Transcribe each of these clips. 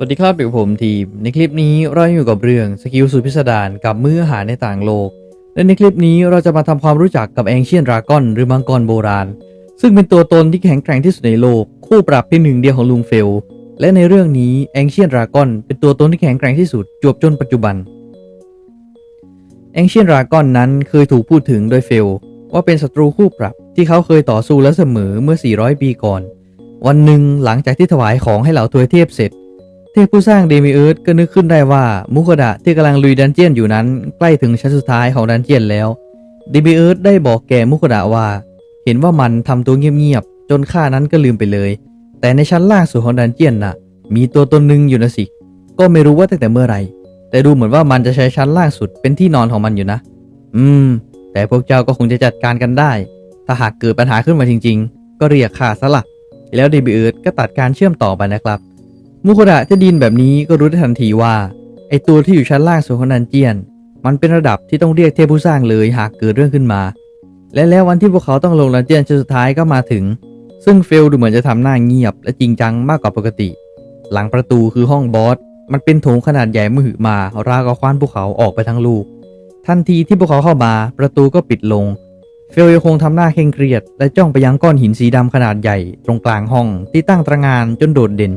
สวัสดีครับอยู่ผมทีม ในคลิปนี้เราอยู่กับเรื่องสกิลสุดพิสดารกับมื้ออาหารในต่างโลก และในคลิปนี้เราจะมาทำความรู้จักกับแองเชียนดราก้อนหรือมังกรโบราณ ซึ่งเป็นตัวตนที่แข็งแกร่งที่สุดในโลก คู่ปรับเพียงหนึ่งเดียวของลุงเฟล และในเรื่องนี้แองเชียนดราก้อนเป็นตัวตนที่แข็งแกร่งที่สุดจวบจนปัจจุบันแองเชียนดราก้อนนั้นเคยถูกพูดถึงโดยเฟล ว่าเป็นศัตรูคู่ปรับที่เขาเคยต่อสู้และเสมอเมื่อ 400 ปีก่อน วันหนึ่งหลังจากที่ถวายของให้เหล่าทวยเทพเสร็จ เทพผู้สร้างเดมิเอิร์ธก็นึกขึ้นได้ว่ามุกดะที่กำลังลุยดันเจียนอยู่นั้น ใกล้ถึงชั้นสุดท้ายของดันเจียนแล้วเดมิเอิร์ธได้บอกแก่มุกดะว่า เห็นว่ามันทำตัวเงียบๆจนข้านั้นก็ลืมไปเลย แต่ในชั้นล่างสุดของดันเจียนน่ะ มีตัวตนหนึ่งอยู่นะสิ ก็ไม่รู้ว่าตั้งแต่เมื่อไหร่ แต่ดูเหมือนว่ามันจะใช้ชั้นล่างสุดเป็นที่นอนของมันอยู่นะ อืม แต่พวกเจ้าก็คงจะจัดการกันได้ ถ้าหากเกิดปัญหาขึ้นมาจริง ๆ ก็เรียกข้าซะละแล้วเดบิเอิร์ธก็ตัดการเชื่อมต่อไปนะครับ มุโคดะจะดินแบบนี้ก็รู้ได้ทันทีว่า ไอตัวที่อยู่ชั้นล่างสุดของดันเจียน มันเป็นระดับที่ต้องเรียกเทพผู้สร้างเลยหากเกิดเรื่องขึ้นมา และแล้ววันที่พวกเขาต้องลงดันเจียนชั้นสุดท้ายก็มาถึง ซึ่งเฟลดูเหมือนจะทำหน้าเงียบ และจริงจังมากกว่าปกติ หลังประตูคือห้องบอสมันเป็นโถงขนาดใหญ่มหึมาราวกับคว้านภูเขาออกไปทั้งลูก ทันทีที่พวกเขาเข้ามา ประตูก็ปิดลง เฟลยังคงทำหน้าเคร่งเครียด และจ้องไปยังก้อนหินสีดำขนาดใหญ่ ตรงกลางห้องที่ตั้งตระงานจนโดดเด่น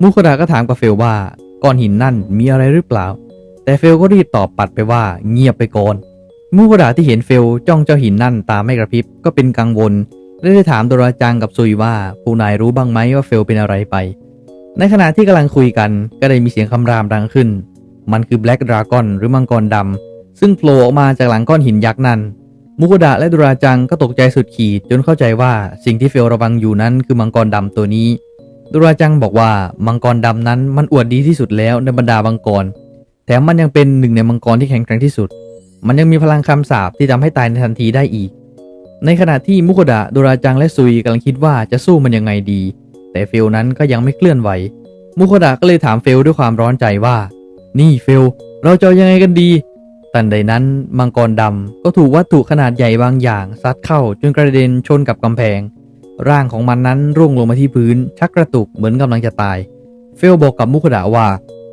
มุคดาก็ถามกับเฟลว่าก้อนหินนั่นมีอะไรหรือเปล่า แต่เฟลก็รีบตอบปัดไปว่าเงียบไปก่อน มุคดาที่เห็นเฟลจ้องเจ้าหินนั่นตาไม่กระพริบก็เป็นกังวลและได้ถามโดราจังกับซุยว่าผู้นายรู้บ้างไหมว่าเฟลเป็นอะไรไป ในขณะที่กำลังคุยกันก็ได้มีเสียงคำรามดังขึ้น มันคือแบล็กดราก้อนหรือมังกรดำซึ่งโผล่ออกมาจากหลังก้อนหินยักษ์นั้นมุกดะและดราจังก็ตกใจสุดขีดจนเข้าใจว่าสิ่งที่เฟลระวังอยู่นั้นคือมังกรดำตัวนี้ ดุราจังบอกว่ามังกรดำนั้นมันอวดดีที่สุดแล้วในบรรดามังกร แถมมันยังเป็นหนึ่งในมังกรที่แข็งแกร่งที่สุด มันยังมีพลังคำสาปที่ทำให้ตายในทันทีได้อีก ในขณะที่มุกุดะดุราจังและซุยกำลังคิดว่าจะสู้มันยังไงดี แต่เฟลนั้นก็ยังไม่เคลื่อนไหว มุกุดะก็เลยถามเฟลด้วยความร้อนใจว่า นี่เฟลเราจะยังไงกันดีทันใดนั้นมังกรดำก็ถูกวัตถุขนาดใหญ่บางอย่างซัดเข้าจนกระเด็นชนกับกำแพง ร่างของมันนั้นร่วงลงมาที่พื้น ชักกระตุกเหมือนกำลังจะตาย เฟลบอกกับมุขดาว่า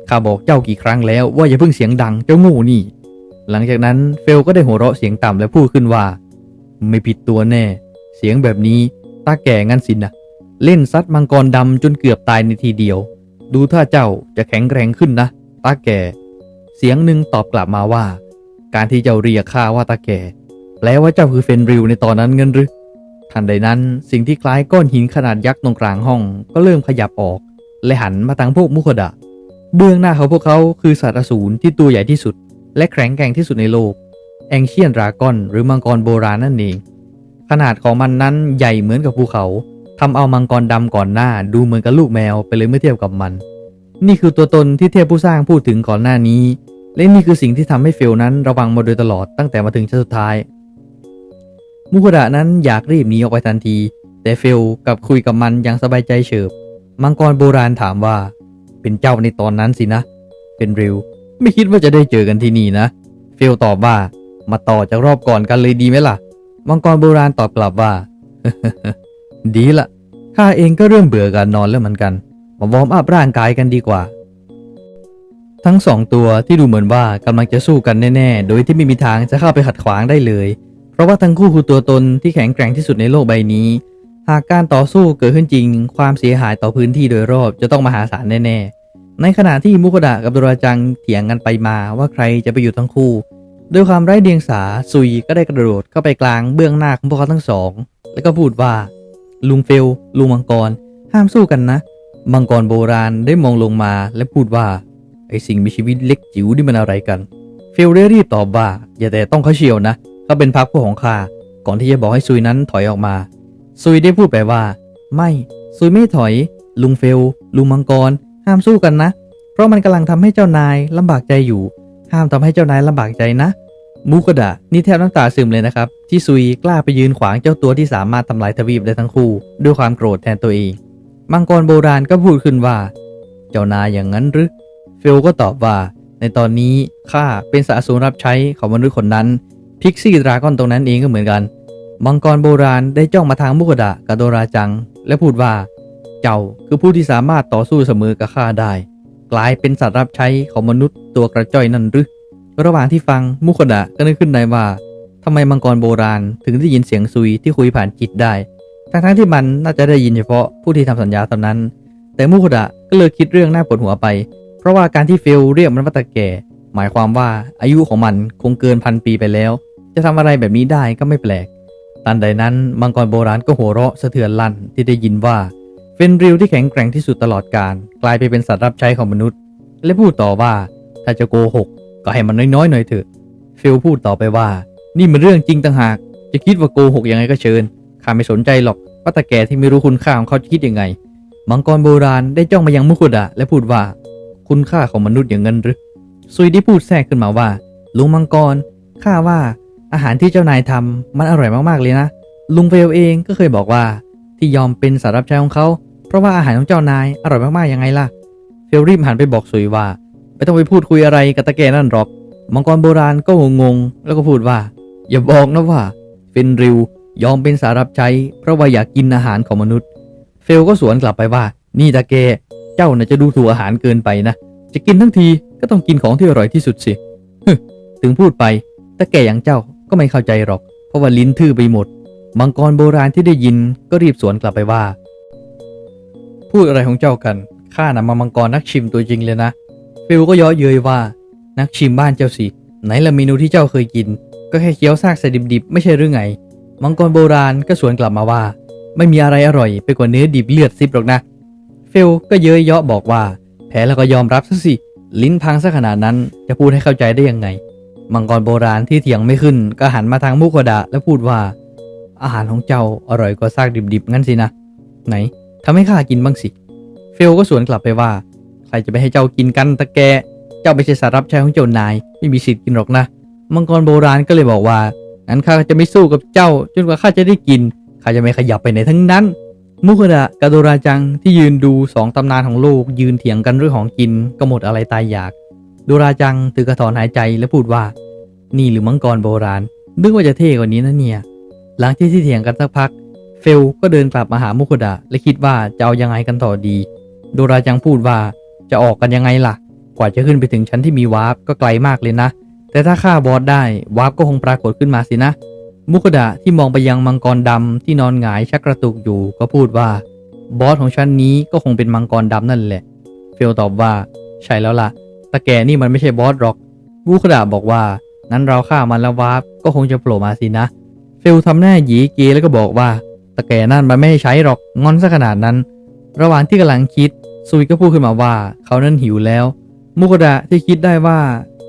ข้าบอกเจ้ากี่ครั้งแล้วว่าอย่าเพิ่งเสียงดังเจ้าโง่นี่ หลังจากนั้นเฟลก็ได้หัวเราะเสียงต่ำและพูดขึ้นว่า ไม่ผิดตัวแน่ เสียงแบบนี้ตาแก่งั้นสินะเล่นซัดมังกรดำจนเกือบตายในทีเดียว ดูถ้าเจ้าจะแข็งแรงขึ้นนะตาแก่ เสียงหนึ่งตอบกลับมาว่า การที่เจ้าเรียกข้าว่าตาแก่แปลว่าเจ้าคือเฟนริลในตอนนั้นเงินหรือ ทันใดนั้นสิ่งที่คล้ายก้อนหินขนาดยักษ์ตรงกลางห้อง ก็เริ่มขยับออก และหันมาทางพวกมุขดะ เบื้องหน้าของพวกเขาคือสัตว์อสูรที่ตัวใหญ่ที่สุด และแข็งแกร่งที่สุดในโลก แองเชียนดรากอนหรือมังกรโบราณนั่นเอง ขนาดของมันนั้นใหญ่เหมือนกับภูเขาทำเอามังกรดำก่อนหน้าดูเหมือนกับลูกแมวไปเลยเมื่อเทียบกับมัน นี่คือตัวตนที่เทพผู้สร้างพูดถึงก่อนหน้านี้ และนี่คือสิ่งที่ทำให้เฟลนั้นระวังมาโดยตลอดตั้งแต่มาถึงชั้นสุดท้าย มุคุดะนั้นอยากรีบหนีออกไปทันที แต่เฟลกับคุยกับมันอย่างสบายใจเฉิบ มังกรโบราณถามว่า เป็นเจ้าในตอนนั้นสินะ เป็นริว ไม่คิดว่าจะได้เจอกันที่นี่นะ เฟลตอบว่า มาต่อจากรอบก่อนกันเลยดีไหมล่ะ มังกรโบราณตอบกลับว่า ดีละข้าเองก็เริ่มเบื่อการนอนแล้วเหมือนกัน มาวอร์มอัพร่างกายกันดีกว่า ทั้งสองตัวที่ดูเหมือนว่ากำลังจะสู้กันแน่ ๆ โดยที่ไม่มีทางจะเข้าไปขัดขวางได้เลย เพราะว่าทั้งคู่คือตัวตนที่แข็งแกร่งที่สุดในโลกใบนี้ หากการต่อสู้เกิดขึ้นจริง ความเสียหายต่อพื้นที่โดยรอบจะต้องมหาศาลแน่ๆ ในขณะที่มุคดะกับดราจังเถียงกันไปมาว่าใครจะไปอยู่ทั้งคู่ ด้วยความไร้เดียงสาซุยก็ได้กระโดดเข้าไปกลางเบื้องหน้าของพวกเขาทั้งสอง แล้วก็พูดว่า ลุงเฟลลุงมังกร ห้ามสู้กันนะ มังกรโบราณได้มองลงมาและพูดว่าไอสิ่งมีชีวิตเล็กจิ๋วนี่มันอะไรกัน เฟลได้รีบตอบว่าอย่าแต่ต้องเขาเชียวนะ เขาเป็นพักพวกของข้าก่อนที่จะบอกให้ซุยนั้นถอยออกมา ซุยได้พูดไปว่า ไม่ซุยไม่ถอย ลุงเฟล ลุงมังกร ห้ามสู้กันนะ เพราะมันกำลังทำให้เจ้านายลำบากใจอยู่ ห้ามทำให้เจ้านายลำบากใจนะ มูกดะนี่แทบน้ำตาซึมเลยนะครับ ที่ซุยกล้าไปยืนขวางเจ้าตัวที่สามารถทำลายทวีปได้ทั้งคู่ ด้วยความโกรธแทนตัวเอง มังกรโบราณก็พูดขึ้นว่า เจ้านายอย่างนั้นหรือ เฟลก็ตอบว่า ในตอนนี้ข้าเป็นสาสูรรับใช้ของมนุษย์คนนั้น พิกซี่ดราก้อนตรงนั้นเองก็เหมือนกัน มังกรโบราณได้จ้องมาทางมุกดะกับโดราจัง และพูดว่า เจ้าคือผู้ที่สามารถต่อสู้เสมอกับข้าได้ กลายเป็นสัตว์รับใช้ของมนุษย์ตัวกระจ้อยนั่นหรือระหว่างที่ฟังมุขดะก็นึกขึ้นได้ว่าทำไมมังกรโบราณถึงได้ยินเสียงซุยที่คุยผ่านจิตได้ ทั้งๆที่มันน่าจะได้ยินเฉพาะผู้ที่ทำสัญญาเท่านั้น แต่มุขดะก็เลยคิดเรื่องน่าปวดหัวไป เพราะว่าการที่เฟลเรียกมันว่าตาแก่ หมายความว่าอายุของมันคงเกินพันปีไปแล้ว จะทำอะไรแบบนี้ได้ก็ไม่แปลก ตันใดนั้นมังกรโบราณก็หัวเราะสะเทือนลั่นที่ได้ยินว่าเฟนริลที่แข็งแกร่งที่สุดตลอดการ กลายไปเป็นสัตว์รับใช้ของมนุษย์ และพูดต่อว่าถ้าจะโกหก ก็ให้มันน้อยๆหน่อยเถอะ ฟิลพูดต่อไปว่า นี่มันเรื่องจริงต่างหาก จะคิดว่าโกหกยังไงก็เชิญข้าไม่สนใจหรอกว่าตาแก่ที่ไม่รู้คุณค่าของเขาจะคิดยังไง มังกรโบราณได้จ้องมายังมุคุดะและพูดว่า คุณค่าของมนุษย์อย่างเงินหรือซุยได้พูดแทรกขึ้นมาว่าลุงมังกรข้าว่า อาหารที่เจ้านายทำมันอร่อยมากๆเลยนะ ลุงเฟลเองก็เคยบอกว่าที่ยอมเป็นสารรับใช้ของเขา เพราะว่าอาหารของเจ้านายอร่อยมากๆยังไงล่ะ เฟลรีบหันไปบอกซุยว่า ไม่ต้องไปพูดคุยอะไรกับตาแกนั่นหรอก มังกรโบราณก็งงๆแล้วก็พูดว่า อย่าบอกนะว่าเฟนริวยอมเป็นสารับใช้เพราะว่าอยากกินอาหารของมนุษย์ เฟลก็สวนกลับไปว่า นี่ตาแกเจ้าน่ะจะดูถูกอาหารเกินไปนะ จะกินทั้งทีก็ต้องกินของที่อร่อยที่สุดสิถึงพูดไปตาแกอย่างเจ้า ก็ไม่เข้าใจหรอก เพราะว่าลิ้นทื่อไปหมด มังกรโบราณที่ได้ยินก็รีบสวนกลับไปว่า พูดอะไรของเจ้ากัน ข้านะมามังกรนักชิมตัวจริงเลยนะ ฟิลก็ย้อเย้ยว่า นักชิมบ้านเจ้าสิ ไหนละเมนูที่เจ้าเคยกิน ก็แค่เคี้ยวซากใส่ดิบๆ ไม่ใช่หรือไง มังกรโบราณก็สวนกลับมาว่า ไม่มีอะไรอร่อยไปกว่าเนื้อดิบเลือดซิบหรอกนะ ฟิลก็เย้ยเยาะบอกว่า แพ้แล้วก็ยอมรับซะสิ ลิ้นพังซะขนาดนั้น จะพูดให้เข้าใจได้ยังไง มังกรโบราณที่เถียงไม่ขึ้น ก็หันมาทางมุกดะแล้วพูดว่า อาหารของเจ้าอร่อยกว่าซากดิบๆงั้นสินะ ไหนทำให้ข้ากินบ้างสิ เฟลก็สวนกลับไปว่า ใครจะไปให้เจ้ากินกันตะแก เจ้าไม่ใช่สารับใช้ของเจ้านาย ไม่มีสิทธิ์กินหรอกนะ มังกรโบราณก็เลยบอกว่างั้นข้าจะไม่สู้กับเจ้า จนกว่าข้าจะได้กินข้าจะไม่ขยับไปไหนทั้งนั้น มุคดะกับโดราจังที่ยืนดูสองตำนานของโลกยืนเถียงกันเรื่องของกินก็หมดอะไรตายอยาก ดูราจังถือกระถอนหายใจและพูดว่า นี่หรือมังกรโบราณ นึกว่าจะเท่กว่านี้นะเนี่ย หลังที่ที่เถียงกันสักพัก เฟลก็เดินกลับมาหามุคดะและคิดว่าจะเอายังไงกันต่อดีโดราจังพูดว่าจะออกกันยังไงล่ะ กว่าจะขึ้นไปถึงชั้นที่มีวาร์ปก็ไกลมากเลยนะ แต่ถ้าฆ่าบอสได้วาร์ปก็คงปรากฏขึ้นมาสินะ มุกดะที่มองไปยังมังกรดำที่นอนหงายชักกระตุกอยู่ก็พูดว่าบอสของชั้นนี้ก็คงเป็นมังกรดำนั่นแหละ เฟลตอบว่าใช่แล้วล่ะ ตะแกนี่มันไม่ใช่บอสหรอกมุกดะบอกว่า นั้นเราฆ่ามันแล้ววาร์ปก็คงจะโผล่มาสินะ เฟลทำหน้าหยีเกแล้วก็บอกว่าตะแกนั่นมันไม่ให้ใช้หรอกงอนซะขนาดนั้น ระหว่างที่กำลังคิดซุยก็พูดขึ้นมาว่า เขานั้นหิวแล้ว มุกดะที่คิดได้ว่า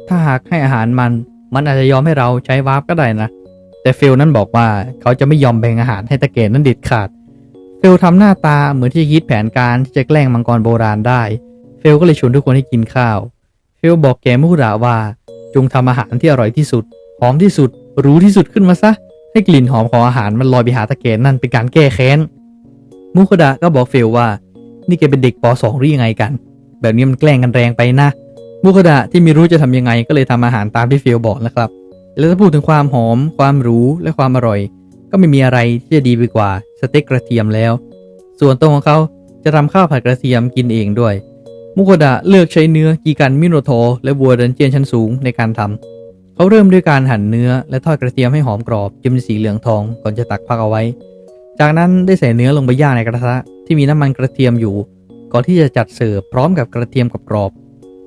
ถ้าหากให้อาหารมัน มันอาจจะยอมให้เราใช้วาร์ปก็ได้นะ แต่เฟลนั้นบอกว่าเขาจะไม่ยอมแบ่งอาหารให้ตะเกนนั้นเด็ดขาด เฟลทำหน้าตาเหมือนที่คิดแผนการที่จะแกล้งมังกรโบราณได้ เฟลก็เลยชวนทุกคนให้กินข้าว เฟลบอกแกมุกดะว่า จงทำอาหารที่อร่อยที่สุด หอมที่สุด รู้ที่สุดขึ้นมาซะ ให้กลิ่นหอมของอาหารมันลอยไปหาตะเกนนั่นเป็นการแก้แค้นมุกดะก็บอกเฟลว่า นี่แกเป็นเด็กป .2 หรือยังไงกัน แบบนี้มันแกล้งกันแรงไปนะมุกดะที่ไม่รู้จะทำยังไงก็เลยทำอาหารตามที่เฟลบอกนะครับ แล้วถ้าพูดถึงความหอม ความรู้และความอร่อย ก็ไม่มีอะไรที่จะดีไปกว่าสเต็กกระเทียมแล้ว ส่วนตัวของเขาจะทำข้าวผัดกระเทียมกินเองด้วย มุกดะเลือกใช้เนื้อกีกันมิโนโทและวัวเดนเจียนชั้นสูงในการทำเขาเริ่มด้วยการหั่นเนื้อและทอดกระเทียมให้หอมกรอบจนเป็นสีเหลืองทองก่อนจะตักพักเอาไว้ จากนั้นได้ใส่เนื้อลงไปย่างในกระทะที่มีน้ำมันกระเทียมอยู่ ก่อนที่จะจัดเสิร์ฟพร้อมกับกระเทียมกับกรอบ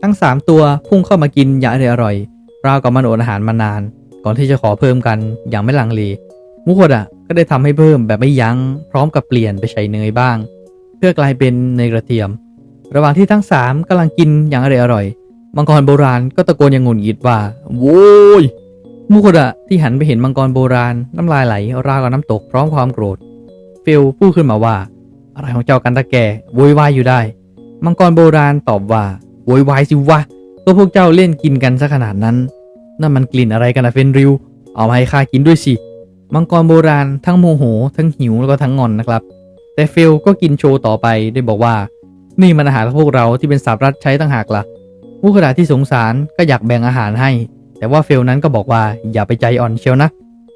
ทั้ง 3 ตัวพุ่งเข้ามากินอย่างอร่อยๆราวกับมันอดอาหารมานาน ก่อนที่จะขอเพิ่มกันอย่างไม่ลังเลมุกดะก็ได้ทำให้เพิ่มแบบไม่ยัง้งพร้อมกับเปลี่ยนไปใช้เนยบ้าง เพื่อกลายเป็นเนยกระเทียม ระหว่างที่ทั้ง3กำลังกินอย่างอร่อยๆมังกรโบราณก็ตะโกนอย่างงุนหงิดว่าโว้ยมุกดะที่หันไปเห็นมังกรโบราณน้ำลายไหลราวกับน้ำตกพร้อมความโกรธ ฟิลพูดขึ้นมาว่า อะไรของเจ้ากันตะแกโวยวายอยู่ได้ มังกรโบราณตอบว่าโวยวายสิวะก็พวกเจ้าเล่นกินกันซะขนาดนั้นนั่นมันกลิ่นอะไรกันนะเฟนริว เอามาให้ข้ากินด้วยสิมังกรโบราณทั้งโมโห ทั้งหิวแล้วก็ทั้งงอนนะครับ แต่ฟิลก็กินโชว์ต่อไปได้บอกว่า นี่มันอาหารของพวกเราที่เป็นสาบรัดใช้ต่างหากละ่ะผู้ขดาที่สงสารก็อยากแบ่งอาหารให้ แต่ว่าเฟลนั้นก็บอกว่าอย่าไปใจอ่อนเชียวนะ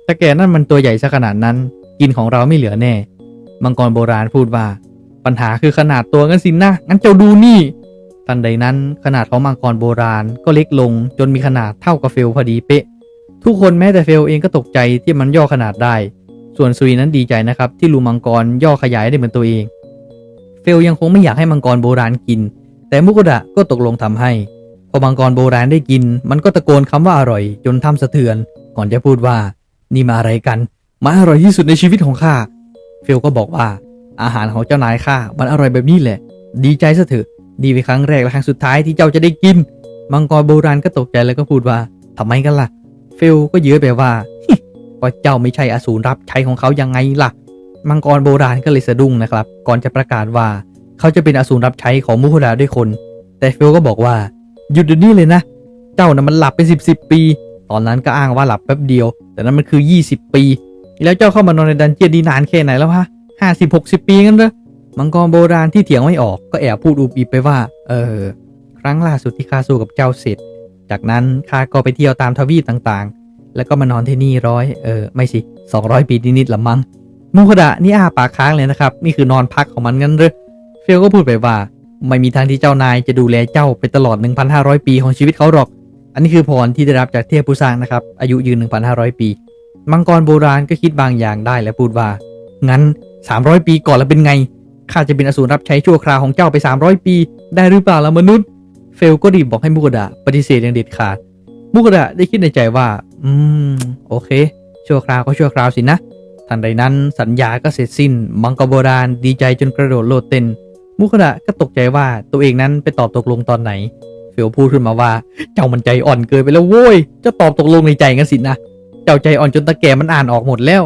แต่แกนั่นมันตัวใหญ่ซะขนาดนั้น กินของเราไม่เหลือแน่ มังกรโบราณพูดว่า ปัญหาคือขนาดตัวงั้นสินะงั้นเจ้าดูนี่ทันใดนั้นขนาดของมังกรโบราณก็เล็กลง จนมีขนาดเท่ากับเฟลพอดีเป๊ะ ทุกคนแม้แต่เฟลเองก็ตกใจที่มันย่อขนาดได้ ส่วนซุยนั้นดีใจนะครับที่รูมังกรย่อขยายได้เหมือนตัวเอง เฟลยังคงไม่อยากให้มังกรโบราณกิน แต่มุกุดะก็ตกลงทำให้ พอมังกรโบราณได้กิน มันก็ตะโกนคำว่าอร่อยจนทำสะเทือน ก่อนจะพูดว่า นี่มาอะไรกัน มาอร่อยที่สุดในชีวิตของข้า เฟลก็บอกว่า อาหารของเจ้านายข้า มันอร่อยแบบนี้แหละ ดีใจซะเถอะ ดีไปนครั้งแรกและครั้งสุดท้ายที่เจ้าจะได้กิน มังกรโบราณก็ตกใจแล้วก็พูดว่าทำไมกันล่ะ เฟลก็เยื้อไปว่าก็เจ้าไม่ใช่อสูรรับใช้ของเขายังไงล่ะ มังกรโบราณก็เลยสะดุ้งนะครับ ก่อนจะประกาศว่า เขาจะเป็นอสูรรับใช้ของมุคุดาด้วยคน แต่เฟลก็บอกว่า หยุดเดี๋ยวนี้เลยนะ เจ้านะมันหลับเป็นสิบสิบปี ตอนนั้นก็อ้างว่าหลับแป๊บเดียว แต่นั้นมันคือยี่สิบปี แล้วเจ้าเข้ามานอนในดันเจียนดีนานแค่ไหนแล้วฮะห้าสิบหกสิบปีกันเหรอมังกรโบราณที่เถียงไม่ออกก็แอบพูดอุบอิบไปว่า เออ ครั้งล่าสุดที่ข้าสู้กับเจ้าเสร็จ จากนั้นข้าก็ไปเที่ยวตามทวีปต่างๆ แล้วก็มานอนที่นี่ร้อยเออ ไม่สิสองร้อยปีนิดๆละมั้ง มุคดะนี่อาปากค้างเลยนะครับ นี่คือนอนพักของมันงั้นเลยเฟลก็พูดไปว่า ไม่มีทางที่เจ้านายจะดูแลเจ้าไปตลอด 1,500 ปีของชีวิตเขาหรอก อันนี้คือพรที่ได้รับจากเทพผู้สร้างนะครับ อายุยืน 1,500 ปี มังกรโบราณก็คิดบางอย่างได้และพูดว่า งั้น 300 ปีก่อนแล้วเป็นไง ข้าจะเป็นอสูรรับใช้ชั่วคราวของเจ้าไป 300 ปี ได้หรือเปล่าล่ะมนุษย์ เฟลก็รีบบอกให้มุกดะปฏิเสธอย่างเด็ดขาด มุกดะได้คิดในใจว่า อืม โอเค ชั่วคราวก็ชั่วคราวสินะ ทันใดนั้นสัญญาก็เสร็จสิ้น มังกรโบราณดีใจจนกระโดดโลดเต้น มุกดะก็ตกใจว่าตัวเองนั้นไปตอบตกลงตอนไหน เฟลพูดขึ้นมาว่า เจ้ามันใจอ่อนเกินไปแล้วโว้ยจะตอบตกลงในใจกันสินะเจ้าใจอ่อนจนตะแกมันอ่านออกหมดแล้ว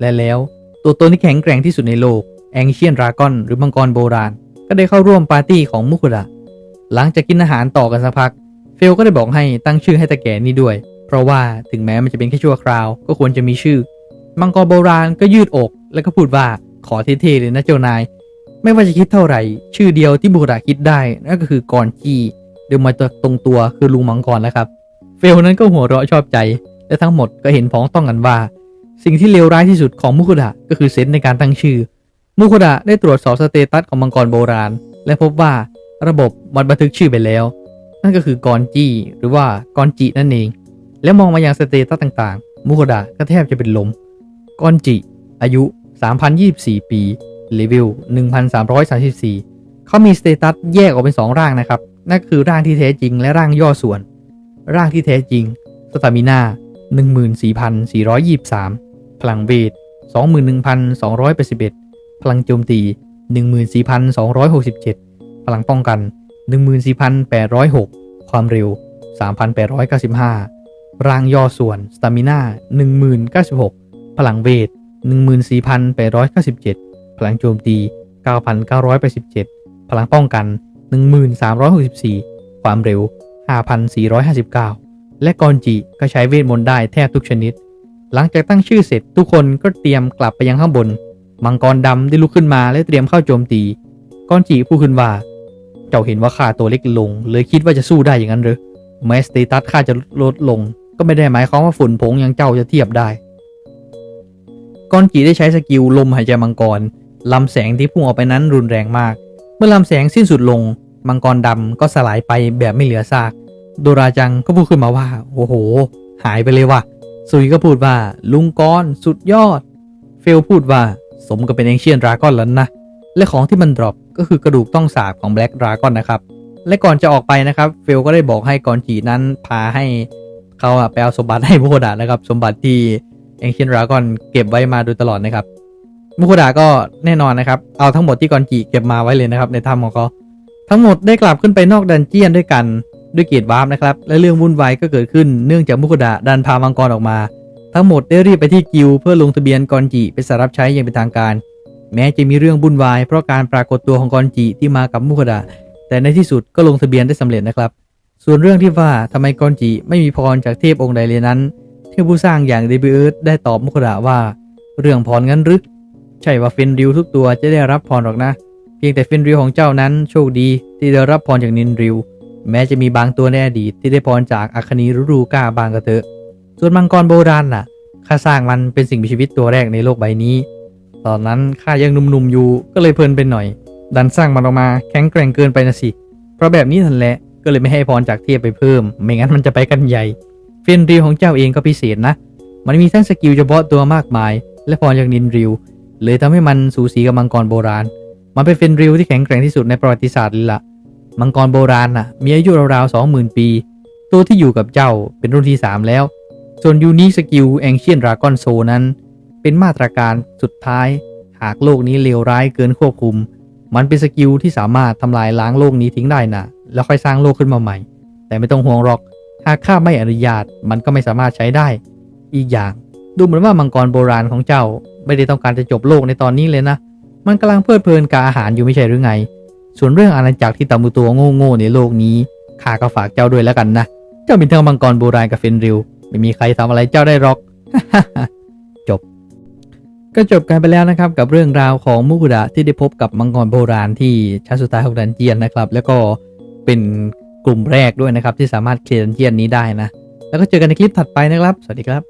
และแล้วตัวตนที่แข็งแกร่งที่สุดในโลกแองเชียนดราก้อนหรือมังกรโบราณ ก็ได้เข้าร่วมปาร์ตี้ของมุกุดะหลังจากกินอาหารต่อกันสักพัก เฟลก็ได้บอกให้ตั้งชื่อให้ตะแก่นี้ด้วย เพราะว่าถึงแม้มันจะเป็นแค่ชั่วคราว ก็ควรจะมีชื่อ มังกรโบราณก็ยืดอก แล้วก็พูดว่าขอเท่ๆเลยนะเจ้านาย ไม่ว่าจะคิดเท่าไหร่ ชื่อเดียวที่บุคดาคิดได้นั่นก็คือกอนจีเดิมมาจาตรงตัวคือลุงมังกรแล้วครับ เฟลนั้นก็หัวเราะชอบใจ และทั้งหมดก็เห็นพ้องต้องกันว่า สิ่งที่เลวร้ายที่สุดของมุคุดะก็คือเซนในการตั้งชื่อ มุคุดะได้ตรวจสอบสเตตัสของมังกรโบราณ และพบว่าระบบมันบันทึกชื่อไปแล้ว นั่นก็คือกอนจีหรือว่ากอนจินั่นเอง และมองมายังสเตตัสต่างๆ มุคุดะก็แทบจะเป็นลม กอนจิ อายุ 3,024 ปีเลเว1,334 เขามีสเตตัสแยกออกเป็น 2 ร่างนะครับ นั่นคือร่างที่แท้จริงและร่างย่อส่วน ร่างที่แท้จริง สตามิน่า14,423 พลังเวท 21,281 พลังโจมตี 14,267 พลังป้องกัน 14,806 ความเร็ว 3,895 ร่างย่อส่วน สตามิน่า1096 พลังเวท 14,897 พลังโจมตี 9,987 พลังป้องกัน 1364 ความเร็ว 5,459 และกอนจิก็ใช้เวทมนต์ได้แทบทุกชนิด หลังจากตั้งชื่อเสร็จทุกคนก็เตรียมกลับไปยังข้างบน มังกรดำได้ลุกขึ้นมาและเตรียมเข้าโจมตี กอนจิพูดขึ้นว่า เจ้าเห็นว่าข้าตัวเล็กลง เลยคิดว่าจะสู้ได้อย่างนั้นหรือแม้สเตตัสข้าจะลดลง ก็ไม่ได้หมายความว่าฝุ่นผงอย่างเจ้าจะเทียบได้ กอนจีได้ใช้สกิลลมหายใจมังกรลำแสงที่พุ่งออกไปนั้นรุนแรงมาก เมื่อลำแสงสิ้นสุดลง มังกรดำก็สลายไปแบบไม่เหลือซาก โดราจังก็พูดขึ้นมาว่า โอ้โห หายไปเลยว่ะ ซุยก็พูดว่า ลุงกรสุดยอด เฟลพูดว่า สมกับเป็นเองเชียนดราก้อนแล้วนะ และของที่มันดรอปก็คือกระดูกต้องสาบของแบล็กดราก้อนนะครับ และก่อนจะออกไปนะครับ เฟลก็ได้บอกให้กอนจีนั้นพาให้เขาอะไปเอาสมบัติให้โมโคดะนะครับ สมบัติที่ เองเชียนราก้อนเก็บไว้มาโดยตลอดนะครับมุคุดะก็แน่นอนนะครับ เอาทั้งหมดที่กอนจิเก็บมาไว้เลยนะครับ ในถ้ำของเขาทั้งหมดได้กลับขึ้นไปนอกดันเจียนด้วยกันด้วยเกียรติวาร์ปนะครับ และเรื่องวุ่นวายก็เกิดขึ้นเนื่องจากมุคุดะดันพามังกรออกมา ทั้งหมดได้รีบไปที่กิลเพื่อลงทะเบียนกอนจิเป็นสารับใช้อย่างเป็นทางการ แม้จะมีเรื่องวุ่นวายเพราะการปรากฏตัวของกอนจิที่มากับมุคุดะแต่ในที่สุดก็ลงทะเบียนได้สำเร็จนะครับ ส่วนเรื่องที่ว่าทำไมกอนจิไม่มีพรจากเทพองค์ใดเลยนั้น เทพผู้สร้างอย่างเดบิเอิร์ธได้ตอบมุขดาว่า เรื่องพรงั้นหรือใช่ว่าเฟนริวทุกตัวจะได้รับพรหรอกนะ เพียงแต่เฟนริวของเจ้านั้นโชคดีที่ได้รับพรจากนินริว แม้จะมีบางตัวในอดีตที่ได้พรจากอัคนีรุรูก้าบางก็เถอะ ส่วนมังกรโบราณน่ะข้าสร้างมันเป็นสิ่งมีชีวิตตัวแรกในโลกใบนี้ ตอนนั้นข้ายังหนุ่มๆอยู่ก็เลยเพลินไปหน่อย ดันสร้างมันออกมาแข็งแกร่งเกินไปนะสิ เพราะแบบนี้นั่นแหละก็เลยไม่ให้พรจากเทพไปเพิ่ม ไม่งั้นมันจะไปกันใหญ่ เฟนริวของเจ้าเองก็พิเศษนะ มันมีทั้งสกิลเฉพาะตัวมากมาย และพรจากนินริว เลยทำให้มันสูสีกับมังกรโบราณ มันเป็นเฟนริวที่แข็งแกร่งที่สุดในประวัติศาสตร์เลยละมังกรโบราณน่ะ มีอายุราวๆสองหมื่นปี ตัวที่อยู่กับเจ้าเป็นรุ่นที่3แล้ว ส่วนยูนิสกิลแองเชียนรากอนโซนั้น เป็นมาตรการสุดท้าย หากโลกนี้เลวร้ายเกินควบคุม มันเป็นสกิลที่สามารถทำลายล้างโลกนี้ทิ้งได้น่ะ แล้วค่อยสร้างโลกขึ้นมาใหม่ แต่ไม่ต้องห่วงหรอก หากข้าไม่อนุญาตมันก็ไม่สามารถใช้ได้ อีกอย่าง ดูเหมือนว่ามังกรโบราณของเจ้าไม่ได้ต้องการจะจบโลกในตอนนี้เลยนะ มันกำลังเพลิดเพลินกับอาหารอยู่ไม่ใช่หรือไง ส่วนเรื่องอาณาจักรที่ตามุตัวโง่ๆในโลกนี้ข้าก็ฝากเจ้าด้วยแล้วกันนะ เจ้าเป็นทั้งมังกรโบราณกับเฟนริว ไม่มีใครทำอะไรเจ้าได้หรอก จบ ก็จบกันไปแล้วนะครับ กับเรื่องราวของมุกุดะที่ได้พบกับมังกรโบราณที่ชั้นสุดท้ายของดันเจียนนะครับ แล้วก็เป็น กลุ่มแรกด้วยนะครับ ที่สามารถเคลียร์ดันเจียนนี้ได้นะ แล้วก็เจอกันในคลิปถัดไปนะครับ สวัสดีครับ